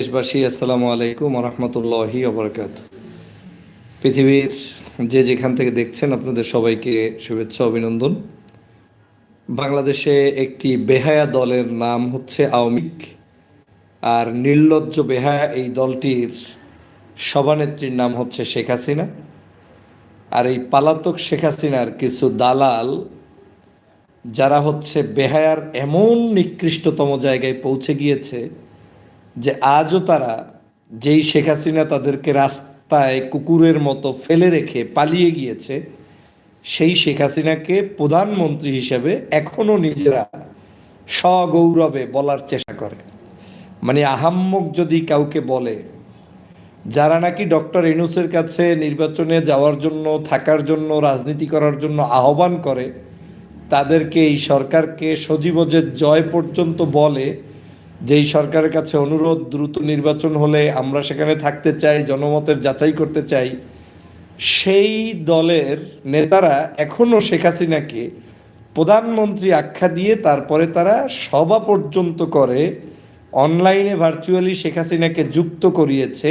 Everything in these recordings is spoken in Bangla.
দেশবাসী, আসসালামু আলাইকুম রহমতুল্লাহি অবরকাত পৃথিবীর যে যেখান থেকে দেখছেন, আপনাদের সবাইকে শুভেচ্ছা, অভিনন্দন। বাংলাদেশে একটি বেহায়া দলের নাম হচ্ছে আওয়ামী লীগ। আর নির্লজ্জ বেহায়া এই দলটির সভানেত্রীর নাম হচ্ছে শেখ হাসিনা। আর এই পালাতক শেখ হাসিনার কিছু দালাল, যারা হচ্ছে বেহায়ার এমন নিকৃষ্টতম জায়গায় পৌঁছে গিয়েছে যে আজও তারা যেই শেখ হাসিনা তাদেরকে রাস্তায় কুকুরের মতো ফেলে রেখে পালিয়ে গিয়েছে, সেই শেখ হাসিনাকে প্রধানমন্ত্রী হিসেবে এখনও নিজেরা সগৌরবে বলার চেষ্টা করে। মানে আহাম্মক যদি কাউকে বলে, যারা নাকি ডক্টর এনুসের কাছে নির্বাচনে যাওয়ার জন্য, থাকার জন্য, রাজনীতি করার জন্য আহ্বান করে, তাদেরকে এই সরকারকে সজীবজের জয় পর্যন্ত বলে যেই সরকারের কাছে অনুরোধ, দ্রুত নির্বাচন হলে আমরা সেখানে থাকতে চাই, জনমতের যাচাই করতে চাই, সেই দলের নেতারা এখনও শেখ হাসিনাকে প্রধানমন্ত্রী আখ্যা দিয়ে তারপরে তারা সভা পর্যন্ত করে, অনলাইনে ভার্চুয়ালি শেখ হাসিনাকে যুক্ত করিয়েছে।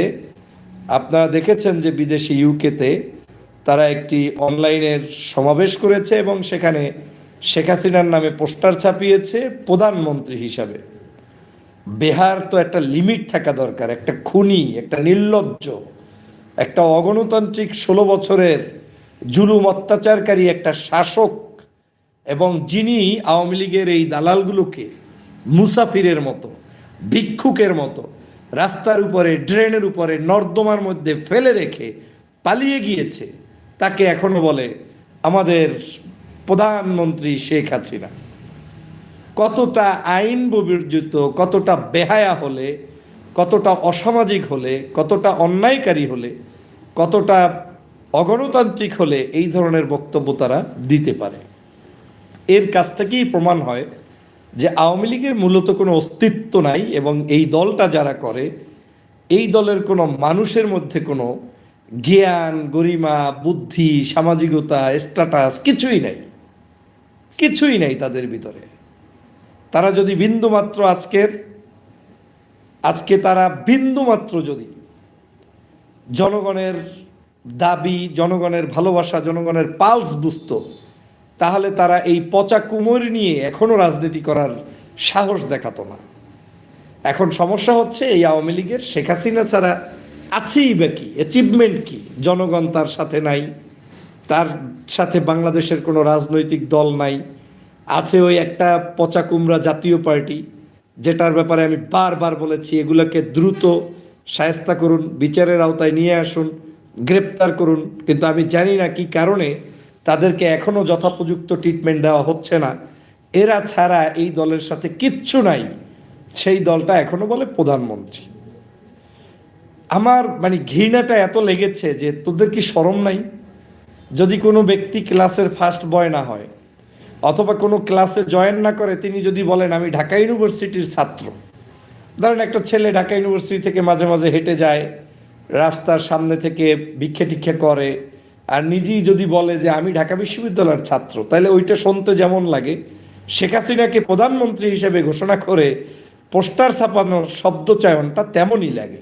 আপনারা দেখেছেন যে বিদেশি ইউকেতে তারা একটি অনলাইনের সমাবেশ করেছে এবং সেখানে শেখ হাসিনার নামে পোস্টার ছাপিয়েছে প্রধানমন্ত্রী হিসাবে। বেহার তো একটা লিমিট থাকা দরকার, একটা খুনি, একটা নির্লজ্জ, একটা অগণতান্ত্রিক ষোলো বছরের জুলুম অত্যাচারকারী একটা শাসক এবং যিনি আওয়ামী লীগের এই দালালগুলোকে মুসাফিরের মতো, ভিক্ষুকের মতো রাস্তার উপরে, ড্রেনের উপরে, নর্দমার মধ্যে ফেলে রেখে পালিয়ে গিয়েছে, তাকে এখনও বলে আমাদের প্রধানমন্ত্রী শেখ হাসিনা। কতটা আইন ববির্জিত, কতটা বেহায়া হলে, কতটা অসামাজিক হলে, কতটা অন্যায়কারী হলে, কতটা অগণতান্ত্রিক হলে এই ধরনের বক্তব্য তারা দিতে পারে। এর কাছ থেকেই প্রমাণ হয় যে আওয়ামী লীগের মূলত কোনো অস্তিত্ব নাই এবং এই দলটা যারা করে, এই দলের কোনো মানুষের মধ্যে কোনো জ্ঞান, গরিমা, বুদ্ধি, সামাজিকতা, স্ট্যাটাস কিছুই নাই। কিছুই নাই তাদের ভিতরে। তারা যদি বিন্দুমাত্র আজকের, আজকে তারা বিন্দুমাত্র যদি জনগণের দাবি, জনগণের ভালোবাসা, জনগণের পালস বুঝতো, তাহলে তারা এই পচা কুমোর নিয়ে এখনও রাজনীতি করার সাহস দেখাতো না। এখন সমস্যা হচ্ছে এই আওয়ামী লীগের শেখ হাসিনা ছাড়া আছেই বা কি? অ্যাচিভমেন্ট কি? জনগণ তার সাথে নাই, তার সাথে বাংলাদেশের কোনো রাজনৈতিক দল নাই। আছে ওই একটা পচা কুমড়া জাতীয় পার্টি, যেটার ব্যাপারে আমি বারবার বলেছি, এগুলোকে দ্রুত সায়স্তা করুন, বিচারের আওতায় নিয়ে আসুন, গ্রেপ্তার করুন, কিন্তু আমি জানি না কি কারণে তাদেরকে এখনও যথাপযুক্ত ট্রিটমেন্ট দেওয়া হচ্ছে না। এরা ছাড়া এই দলের সাথে কিচ্ছু নাই, সেই দলটা এখনও বলে প্রধানমন্ত্রী। আমার মানে ঘৃণাটা এত লেগেছে যে তোদের কি সরম নাই? যদি কোনো ব্যক্তি ক্লাসের ফার্স্ট বয় না হয় অথবা কোনো ক্লাসে জয়েন না করে, তিনি যদি বলেন, আমি ঢাকা ইউনিভার্সিটির ছাত্র। ধরেন একটা ছেলে ঢাকা ইউনিভার্সিটি থেকে মাঝে মাঝে হেঁটে যায়, রাস্তার সামনে থেকে ভিক্ষে টিক্ষে করে, আর নিজেই যদি বলে যে, আমি ঢাকা বিশ্ববিদ্যালয়ের ছাত্র, তাহলে ওইটা শুনতে যেমন লাগে। শেখ হাসিনাকে প্রধানমন্ত্রী হিসেবে ঘোষণা করে পোস্টার ছাপানোর শব্দচয়নটা তেমনই লাগে।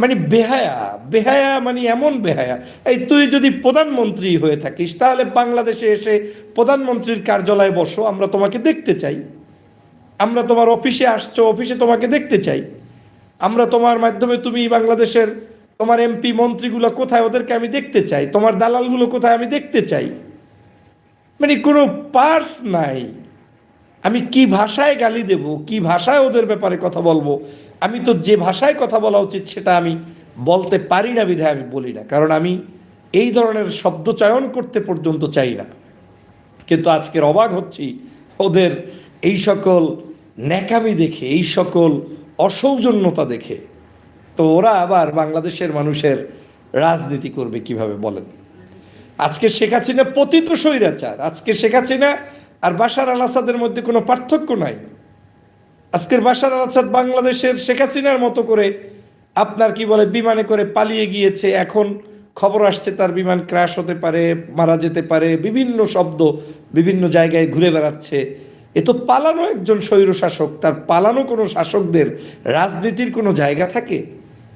মানে বেহায়া বেহায়া মানে এমন বেহায়া। এই তুই যদি প্রধানমন্ত্রী হয়ে থাকিস, তাহলে বাংলাদেশে এসে প্রধানমন্ত্রীর কার্যালয়ে বসো, আমরা তোমাকে দেখতে চাই। আমরা তোমার অফিসে আসছো, অফিসে তোমাকে দেখতে চাই। আমরা তোমার মাধ্যমে তুমি বাংলাদেশের তোমার এমপি, মন্ত্রীগুলো কোথায়, ওদেরকে আমি দেখতে চাই। তোমার দালালগুলো কোথায়, আমি দেখতে চাই। মানে কোনো পার্স নাই। আমি কি ভাষায় গালি দেব, কি ভাষায় ওদের ব্যাপারে কথা বলব? আমি তো যে ভাষায় কথা বলা উচিত সেটা আমি বলতে পারি না, বিধায় আমি বলি না। কারণ আমি এই ধরনের শব্দ চয়ন করতে পর্যন্ত চাই না। কিন্তু আজকের অবাক হচ্ছি, ওদের এই সকল ন্যাকামি দেখে, এই সকল অসৌজন্যতা দেখে। তো ওরা আবার বাংলাদেশের মানুষের রাজনীতি করবে কীভাবে বলেন? আজকে শেখ হাসিনা পতিত স্বৈরাচার, আজকে শেখ হাসিনা আর বাশার আল আসাদের মধ্যে কোনো পার্থক্য নাই। আজকের বাশার আল আসাদ বাংলাদেশের শেখ হাসিনার মতো করে আপনার কি বলে, বিমানে করে পালিয়ে গিয়েছে। এখন খবর আসছে তার বিমান ক্র্যাশ হতে পারে, মারা যেতে পারে, বিভিন্ন শব্দ বিভিন্ন জায়গায় ঘুরে বেড়াচ্ছে। এ তো পালানো একজন স্বৈর শাসক তার পালানো কোনো শাসকদের রাজনীতির কোনো জায়গা থাকে?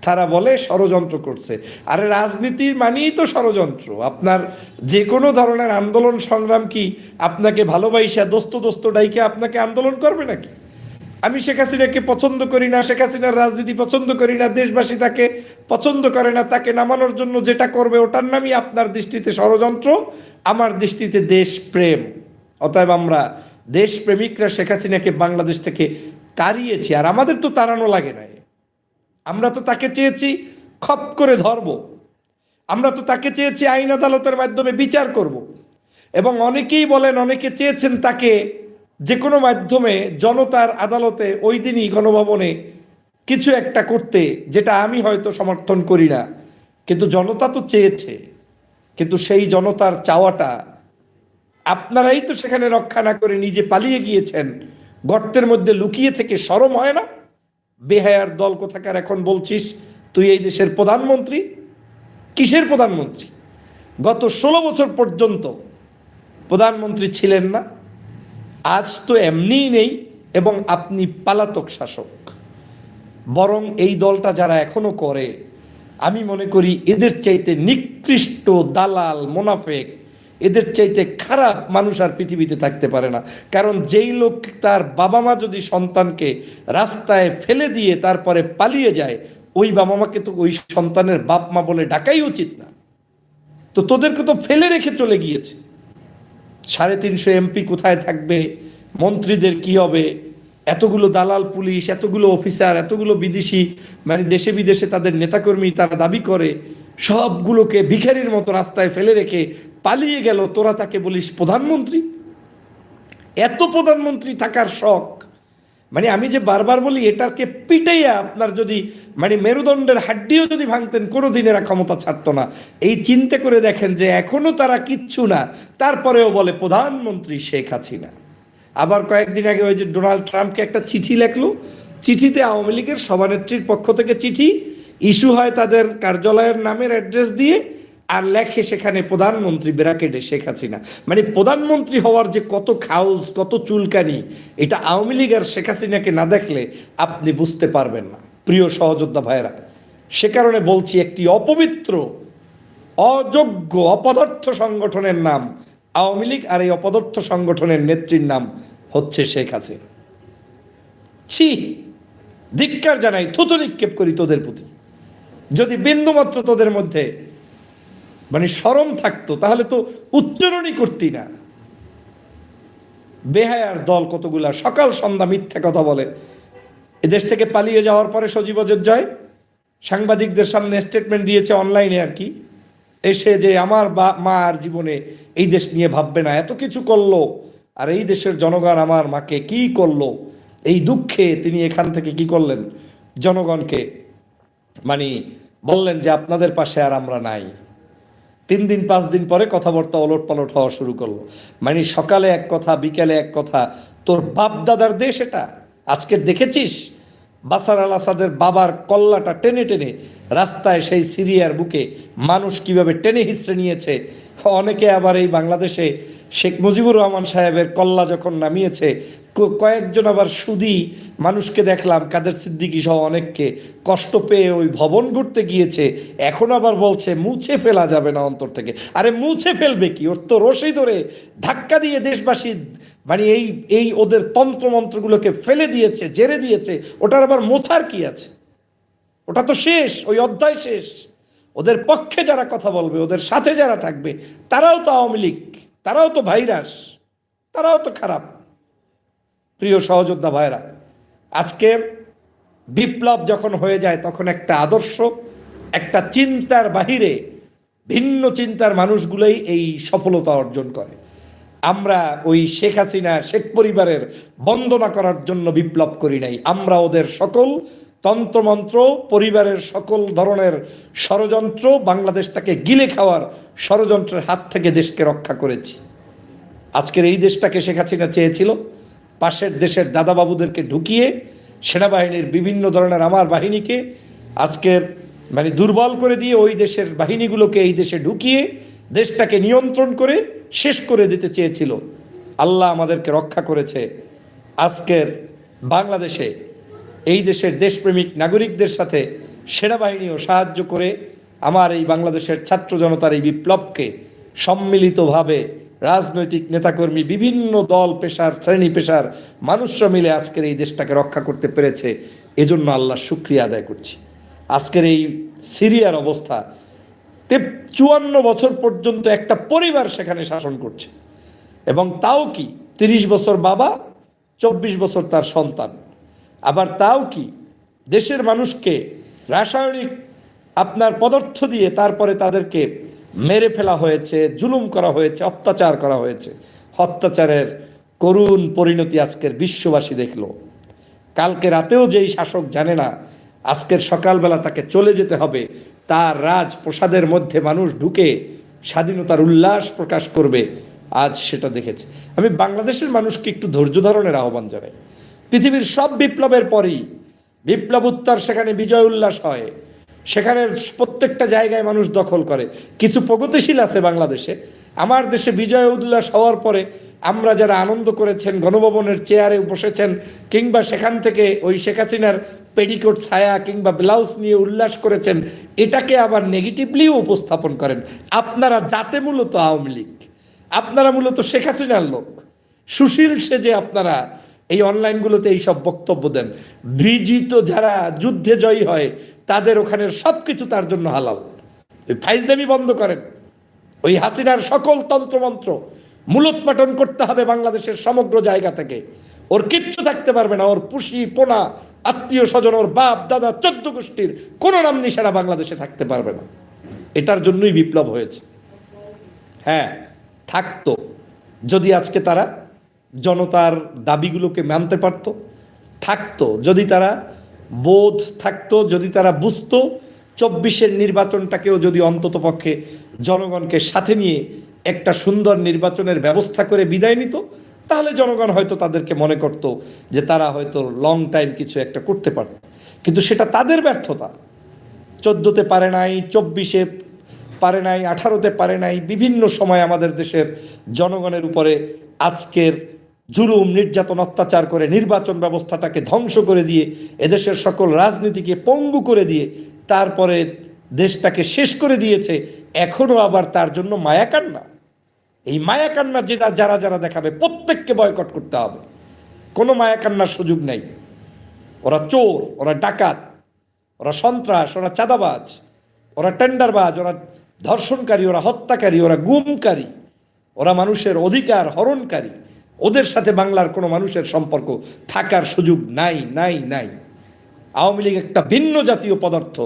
তারা বলে ষড়যন্ত্র করছে। আরে রাজনীতির মানেই তো ষড়যন্ত্র। আপনার যে কোনো ধরনের আন্দোলন সংগ্রাম কি আপনাকে ভালোবাসা দোস্ত দোস্ত ডাইকে আপনাকে আন্দোলন করবে নাকি? আমি শেখ হাসিনাকে পছন্দ করি না, শেখ হাসিনার রাজনীতি পছন্দ করি না, দেশবাসী তাকে পছন্দ করে না, তাকে নামানোর জন্য যেটা করবে ওটার নামই আপনার দৃষ্টিতে ষড়যন্ত্র, আমার দৃষ্টিতে দেশপ্রেম। অতএব আমরা দেশপ্রেমিকরা শেখ হাসিনাকে বাংলাদেশ থেকে তাড়িয়েছি, আর আমাদের তো তাড়ানো লাগে না আমরা তো তাকে চেয়েছি খপ করে ধরব। আমরা তো তাকে চেয়েছি আইন আদালতের মাধ্যমে বিচার করব। এবং অনেকেই বলেন, অনেকে চেয়েছেন তাকে যে কোনো মাধ্যমে জনতার আদালতে ওই দিনই গণভবনে কিছু একটা করতে, যেটা আমি হয়তো সমর্থন করি না। কিন্তু জনতা তো চেয়েছে। কিন্তু সেই জনতার চাওয়াটা আপনারাই তো সেখানে রক্ষা না করে নিজে পালিয়ে গিয়েছেন। গর্তের মধ্যে লুকিয়ে থেকে সরম হয় না? বেহায়ার দল কোথাকার এখন বলছিস? তুই এই দেশের প্রধানমন্ত্রী? কিসের প্রধানমন্ত্রী? গত ষোলো বছর পর্যন্ত প্রধানমন্ত্রী ছিলেন না। আজ তো এমনিই নেই এবং আপনি পালাতক শাসক। বরং এই দলটা যারা এখনও করে, আমি মনে করি এদের চাইতে নিকৃষ্ট দালাল, মোনাফেক এদের চাইতে খারাপ মানুষ আর পৃথিবীতে থাকতে পারে না। কারণ যেই লোক তার বাবা মা যদি সন্তানকে রাস্তায় ফেলে দিয়ে তারপরে পালিয়ে যায়, ওই বাবা মাকে তো ওই সন্তানের বাপ মা বলে ডাকাই উচিত না। তো তোদেরকে তো ফেলে রেখে চলে গিয়েছে। সাড়ে তিনশো এমপি কোথায় থাকবে? মন্ত্রীদের কি হবে? এতগুলো দালাল পুলিশ, এতগুলো অফিসার, এতগুলো বিদেশি মানে দেশে বিদেশে তাদের নেতাকর্মী তারা দাবি করে, সবগুলোকে ভিখারির মতো রাস্তায় ফেলে রেখে পালিয়ে গেল, তোরা তাকে বলিস প্রধানমন্ত্রী? এত প্রধানমন্ত্রী থাকার শখ। মানে আমি যে বারবার বলি, এটাকে পিটাইয়া আপনার যদি মানে মেরুদণ্ডের হাড্ডিও যদি ভাঙতেন কোনো দিন এরা ক্ষমতা ছাড়তো না। এই চিন্তা করে দেখেন যে এখনও তারা কিচ্ছু না। তারপরেও বলে, প্রধানমন্ত্রী শেখ হাসিনা। আবার কয়েকদিন আগে ওই যে ডোনাল্ড ট্রাম্পকে একটা চিঠি লেখলো। চিঠিতে আওয়ামী লীগের সভানেত্রীর পক্ষ থেকে চিঠি, ইস্যু হয় তাদের কার্যালয়ের নামের অ্যাড্রেস দিয়ে আর লেখে সেখানে প্রধানমন্ত্রী ব্র্যাকেটে শেখ হাসিনা। মানে প্রধানমন্ত্রী হওয়ার যে কত খাউস কত চুলকানি, এটা আওয়ামী লীগ আর শেখ হাসিনাকে না দেখলে আপনি বুঝতে পারবেন না। প্রিয় সহযোদ্ধা ভাইরা সে কারণে বলছি একটি অপবিত্র, অযোগ্য, অপদার্থ সংগঠনের নাম, আওয়ামী লীগ আর এই অপদার্থ সংগঠনের নেত্রীর নাম হচ্ছে শেখ হাসিনা। ছি, ধিক্কার জানাই, থুতু নিক্ষেপ করি তোদের প্রতি। যদি বিন্দুমাত্র তোদের মধ্যে মানে সরম থাকতো, তাহলে তো উচ্চারণই করতি না। বেহায়ার দল কতগুলা, সকাল সন্ধ্যা মিথ্যা কথা বলে। এদেশ থেকে পালিয়ে যাওয়ার পরে সজীব জয় সাংবাদিকদের সামনে স্টেটমেন্ট দিয়েছে অনলাইনে আর কি। এসে যে আমার বা, মা আর জীবনে এই দেশ নিয়ে ভাববে না, এত কিছু করল। আর এই দেশের জনগণ আমার মাকে কি করল? এই দুঃখে তিনি এখান থেকে কি করলেন? জনগণকে মানে বললেন যে আপনাদের পাশে আর আমরা নাই। তিন দিন, পাঁচ দিন পরে কথাবার্তা ওলট পালট হওয়া শুরু করল। মানে সকালে এক কথা, বিকেলে এক কথা, তোর বাপ দাদার দেশ এটা। আজকে দেখেছিস? বাসার আল আসাদের বাবার কল্লাটা টেনে টেনে রাস্তায় সেই সিরিয়ার বুকে মানুষ কীভাবে টেনে হিসড়ে নিয়েছে। অনেকে আবার এই বাংলাদেশে শেখ মুজিবুর রহমান সাহেবের কল্লা যখন নামিয়েছে কয়েকজন আবার সুদি মানুষকে দেখলাম, কাদের সিদ্দিকি সহ অনেককে। কষ্ট পেয়ে ওই ভবন ঘুরতে গিয়েছে, এখন আবার বলছে, মুছে ফেলা যাবে না অন্তর থেকে। আরে, মুছে ফেলবে কি? ওর তো রশি ধরে ধাক্কা দিয়ে দেশবাসী মানে এই এই ওদের তন্ত্রমন্ত্রগুলোকে ফেলে দিয়েছে, জেরে দিয়েছে। ওটার আবার মোছার কি আছে? ওটা তো শেষ, ওই অধ্যায় শেষ। ওদের পক্ষে যারা কথা বলবে, ওদের সাথে যারা থাকবে, তারাও তো আওয়ামী লীগ, তারাও তো ভাইরাস, তারাও তো খারাপ। প্রিয় সহযোদ্ধা ভাইরা আজকের বিপ্লব যখন হয়ে যায়, তখন একটা আদর্শ, একটা চিন্তার বাহিরে ভিন্ন চিন্তার মানুষগুলোই এই সফলতা অর্জন করে। আমরা ওই শেখ হাসিনা, শেখ পরিবারের বন্দনা করার জন্য বিপ্লব করি নাই। আমরা ওদের সকল তন্ত্রমন্ত্র, পরিবারের সকল ধরনের ষড়যন্ত্র, বাংলাদেশটাকে গিলে খাওয়ার ষড়যন্ত্রের হাত থেকে দেশকে রক্ষা করেছি। আজকের এই দেশটাকে শেখ হাসিনা চেয়েছিল। পাশের দেশের দাদাবাবুদেরকে ঢুকিয়ে সেনাবাহিনীর বিভিন্ন ধরনের আমার বাহিনীকে আজকের মানে দুর্বল করে দিয়ে ওই দেশের বাহিনীগুলোকে এই দেশে ঢুকিয়ে দেশটাকে নিয়ন্ত্রণ করে শেষ করে দিতে চেয়েছিল। আল্লাহ আমাদেরকে রক্ষা করেছে। আজকের বাংলাদেশে এই দেশের দেশপ্রেমিক নাগরিকদের সাথে সেনাবাহিনীও সাহায্য করে আমার এই বাংলাদেশের ছাত্র জনতার এই বিপ্লবকে সম্মিলিতভাবে রাজনৈতিক নেতাকর্মী, বিভিন্ন দল, পেশার, শ্রেণি পেশার মানুষরা মিলে আজকের এই দেশটাকে রক্ষা করতে পেরেছে। এজন্য আল্লাহ শুক্রিয়া আদায় করছি। আজকের এই সিরিয়ার অবস্থা, তে- চুয়ান্ন বছর পর্যন্ত একটা পরিবার সেখানে শাসন করছে। এবং তাও কি তিরিশ বছর বাবা, চব্বিশ বছর তার সন্তান। আবার তাও কি দেশের মানুষকে রাসায়নিক আপনার পদার্থ দিয়ে তারপরে তাদেরকে মেরে ফেলা হয়েছে, জুলুম করা হয়েছে, অত্যাচার করা হয়েছে। অত্যাচারের করুণ পরিণতি আজকের বিশ্ববাসী দেখল। কালকে রাতেও যেই শাসক জানে না, আজকের সকালবেলা তাকে চলে যেতে হবে, তার রাজপ্রসাদের মধ্যে মানুষ ঢুকে স্বাধীনতার উল্লাস প্রকাশ করবে, আজ সেটা দেখেছে। আমি বাংলাদেশের মানুষকে একটু ধৈর্য ধারণের আহ্বান জানাই। পৃথিবীর সব বিপ্লবের পরই বিপ্লব উত্তর, সেখানে বিজয় উল্লাস হয়। সেখানে প্রত্যেকটা জায়গায় মানুষ দখল করে। কিছু প্রগতিশীল আছে বাংলাদেশে। আমার দেশে বিজয় উল্লাস হওয়ার পরে আমরা যারা আনন্দ করেছেন, গণভবনের চেয়ারে বসেছেন, কিংবা সেখান থেকে ওই শেখ হাসিনার পেডিকোট ছায়া কিংবা ব্লাউজ নিয়ে উল্লাস করেছেন, এটাকে আবার নেগেটিভলিও উপস্থাপন করেন। আপনারা যাতে মূলত আওয়ামী লীগ। আপনারা মূলত শেখ হাসিনার লোক। সুশীল সেজে আপনারা এই অনলাইনগুলোতে এইসব বক্তব্য দেন। বিজিত যারা যুদ্ধে জয়ী হয় তাদের ওখানের সব কিছু তার জন্য হালাল। ফাইজলামি বন্ধ করেন। ওই হাসিনার সকল তন্ত্রমন্ত্র মূলোৎপাটন করতে হবে বাংলাদেশের সমগ্র জায়গা থেকে। ওর কিচ্ছু থাকতে পারবে না। ওর পুষি, পোনা, আত্মীয় স্বজন, ওর বাপ, দাদা, চোদ্দ গোষ্ঠীর কোনো নাম নিশানা বাংলাদেশে থাকতে পারবে না। এটার জন্যই বিপ্লব হয়েছে। হ্যাঁ থাকতো। যদি আজকে তারা জনতার দাবিগুলোকে মানতে পারতো, থাকতো। যদি তারা বোধ থাকতো যদি তারা বুঝতো, চব্বিশের নির্বাচনটাকেও যদি অন্তত পক্ষে জনগণকে সাথে নিয়ে একটা সুন্দর নির্বাচনের ব্যবস্থা করে বিদায় নিত, তাহলে জনগণ হয়তো তাদেরকে মনে করতো যে তারা হয়তো লং টাইম কিছু একটা করতে পারত। কিন্তু সেটা তাদের ব্যর্থতা। চোদ্দোতে পারে নাই, চব্বিশে পারে নাই, আঠারোতে পারে নাই, বিভিন্ন সময় আমাদের দেশের জনগণের উপরে আজকের জুলুম, নির্যাতন, অত্যাচার করে নির্বাচন ব্যবস্থাটাকে ধ্বংস করে দিয়ে, এদেশের সকল রাজনীতিকে পঙ্গু করে দিয়ে, তারপরে দেশটাকে শেষ করে দিয়েছে এখনও আবার তার জন্য মায়া কান্না। এই মায়া কান্না যে যারা যারা দেখাবে, প্রত্যেককে বয়কট করতে হবে। কোনো মায়া কান্নার সুযোগ নেই। ওরা চোর, ওরা ডাকাত, ওরা সন্ত্রাস, ওরা চাঁদাবাজ, ওরা টেন্ডারবাজ, ওরা ধর্ষণকারী, ওরা হত্যাকারী, ওরা গুমকারী, ওরা মানুষের অধিকার হরণকারী। ওদের সাথে বাংলার কোনো মানুষের সম্পর্ক থাকার সুযোগ নাই নাই নাই। আওয়ামী লীগ একটা ভিন্ন জাতীয় পদার্থ।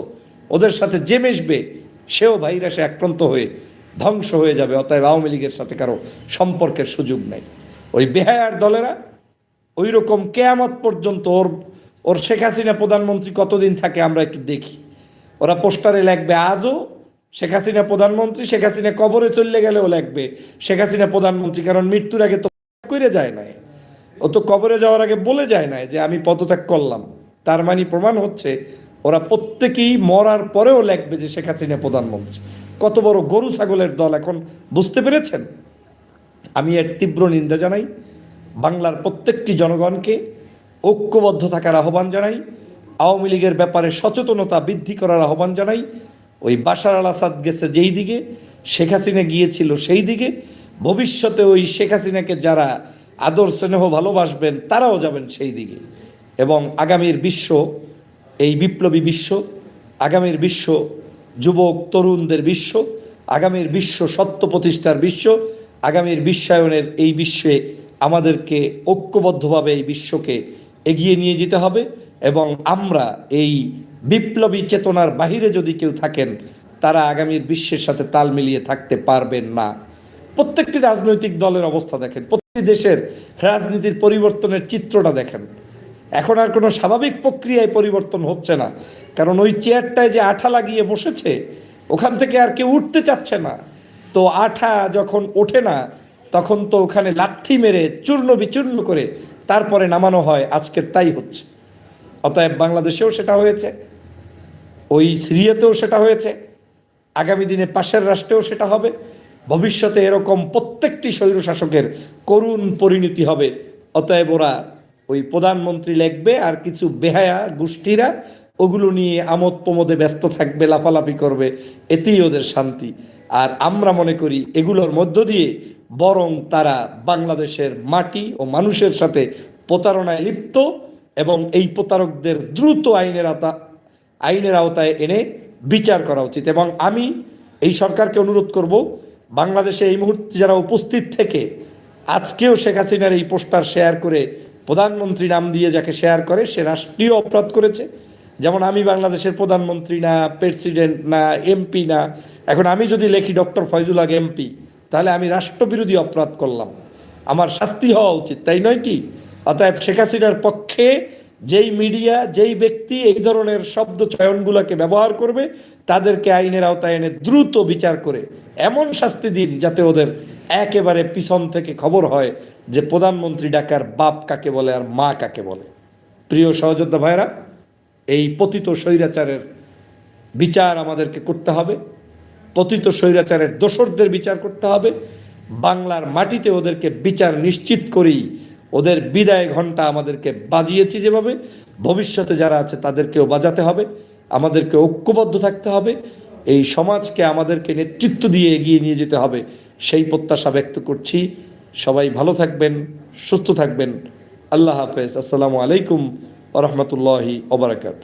ওদের সাথে যে মেশবে, সেও ভাইরাসে আক্রান্ত হয়ে ধ্বংস হয়ে যাবে, অতএব আওয়ামী লীগের সাথে কারও সম্পর্কের সুযোগ নেই। ওই বেহায়ার দলেরা ওই রকম কেয়ামত পর্যন্ত ওর ওর শেখ হাসিনা প্রধানমন্ত্রী কতদিন থাকে আমরা একটু দেখি। ওরা পোস্টারে লাগবে আজও শেখ হাসিনা প্রধানমন্ত্রী, শেখ হাসিনা কবরে চলে গেলেও লাগবে শেখ হাসিনা প্রধানমন্ত্রী, কারণ মৃত্যুর আগে তো করে যায় নাই। ও তো কবরে যাওয়ার আগে বলে যায় নাই যে আমি পদত্যাগ করলাম। তার মানে প্রমাণ হচ্ছে, ওরা প্রত্যেকেই মরার পরেও লেখবে যে শেখ হাসিনা প্রধানমন্ত্রী। কত বড় গরু ছাগলের দল এখন, বুঝতে পেরেছেন? আমি এর তীব্র নিন্দা জানাই। বাংলার প্রত্যেকটি জনগণকে ঐক্যবদ্ধ থাকার আহ্বান জানাই। আওয়ামী লীগের ব্যাপারে সচেতনতা বৃদ্ধি করার আহ্বান জানাই। ওই বাশার আল আসাদ গেছে যেই দিকে, শেখ হাসিনা গিয়েছিল সেই দিকে। ভবিষ্যতে ওই শেখ হাসিনাকে যারা আদর, স্নেহ, ভালোবাসবেন, তারাও যাবেন সেই দিকে। এবং আগামীর বিশ্ব, এই বিপ্লবী বিশ্ব, আগামীর বিশ্ব যুবক, তরুণদের বিশ্ব, আগামীর বিশ্ব সত্য প্রতিষ্ঠার বিশ্ব, আগামীর বিশ্বায়নের এই বিশ্বে আমাদেরকে ঐক্যবদ্ধভাবে এই বিশ্বকে এগিয়ে নিয়ে যেতে হবে এবং আমরা এই বিপ্লবী চেতনার বাহিরে যদি কেউ থাকেন, তারা আগামীর বিশ্বের সাথে তাল মিলিয়ে থাকতে পারবেন না। প্রত্যেকটি রাজনৈতিক দলের অবস্থা দেখেন প্রতিটি দেশের রাজনীতির পরিবর্তনের চিত্রটা দেখেন। এখন আর কোনো স্বাভাবিক প্রক্রিয়ায় পরিবর্তন হচ্ছে না। কারণ ওই চেয়ারটায় যে আঠা লাগিয়ে বসেছে, ওখান থেকে আর কেউ উঠতে চাচ্ছে না। তো আঠা যখন ওঠে না, তখন তো ওখানে লাথি মেরে চূর্ণ বিচূর্ণ করে তারপরে নামানো হয়, আজকের তাই হচ্ছে। অতএব বাংলাদেশেও সেটা হয়েছে, ওই সিরিয়াতেও সেটা হয়েছে, আগামী দিনে পাশের রাষ্ট্রেও সেটা হবে। ভবিষ্যতে এরকম প্রত্যেকটি স্বৈরশাসকের করুণ পরিণতি হবে। অতএব ওরা ওই প্রধানমন্ত্রী লেখবে আর কিছু বেহায়া গোষ্ঠীরা ওগুলো নিয়ে আমোদ প্রমোদে ব্যস্ত থাকবে, লাফালাফি করবে। এতেই ওদের শান্তি। আর আমরা মনে করি এগুলোর মধ্য দিয়ে বরং তারা বাংলাদেশের মাটি ও মানুষের সাথে প্রতারণায় লিপ্ত এবং এই প্রতারকদের দ্রুত আইনের আওতা আইনের আওতায় এনে বিচার করা উচিত। এবং আমি এই সরকারকে অনুরোধ করব বাংলাদেশে এই মুহূর্তে যারা উপস্থিত থেকে আজকেও শেখ হাসিনার এই পোস্টার শেয়ার করে প্রধানমন্ত্রী নাম দিয়ে যাকে শেয়ার করে, সে রাষ্ট্রীয় অপরাধ করেছে। যেমন আমি বাংলাদেশের প্রধানমন্ত্রী না, প্রেসিডেন্ট না, এমপি না, এখন আমি যদি লেখি ডক্টর ফয়জুল হক এমপি, তাহলে আমি রাষ্ট্রবিরোধী অপরাধ করলাম। আমার শাস্তি হওয়া উচিত, তাই নয় কি? অতএব শেখ হাসিনার পক্ষে যেই মিডিয়া, যেই ব্যক্তি এই ধরনের শব্দ চয়নগুলোকে ব্যবহার করবে, তাদেরকে আইনের আওতায় এনে দ্রুত বিচার করে এমন শাস্তি দিন যাতে ওদের একেবারে পিছন থেকে খবর হয় যে প্রধানমন্ত্রী ডাকার বাপ কাকে বলে আর মা কাকে বলে। প্রিয় সহযোদ্ধা ভাইরা এই পতিত স্বৈরাচারের বিচার আমাদেরকে করতে হবে। পতিত স্বৈরাচারের দোসরদের বিচার করতে হবে। বাংলার মাটিতে ওদেরকে বিচার নিশ্চিত করেই ওদের বিদায় ঘণ্টা আমাদেরকে বাজিয়েছি যেভাবে। ভবিষ্যতে যারা আছে তাদেরকেও বাজাতে হবে, আমাদেরকে ঐক্যবদ্ধ থাকতে হবে, এই সমাজকে আমাদেরকে নেতৃত্ব দিয়ে এগিয়ে নিয়ে যেতে হবে, সেই প্রত্যাশা ব্যক্ত করছি। সবাই ভালো থাকবেন, সুস্থ থাকবেন। আল্লাহ হাফেজ। আসসালামু আলাইকুম রহমতুল্লাহি ওবরাকাত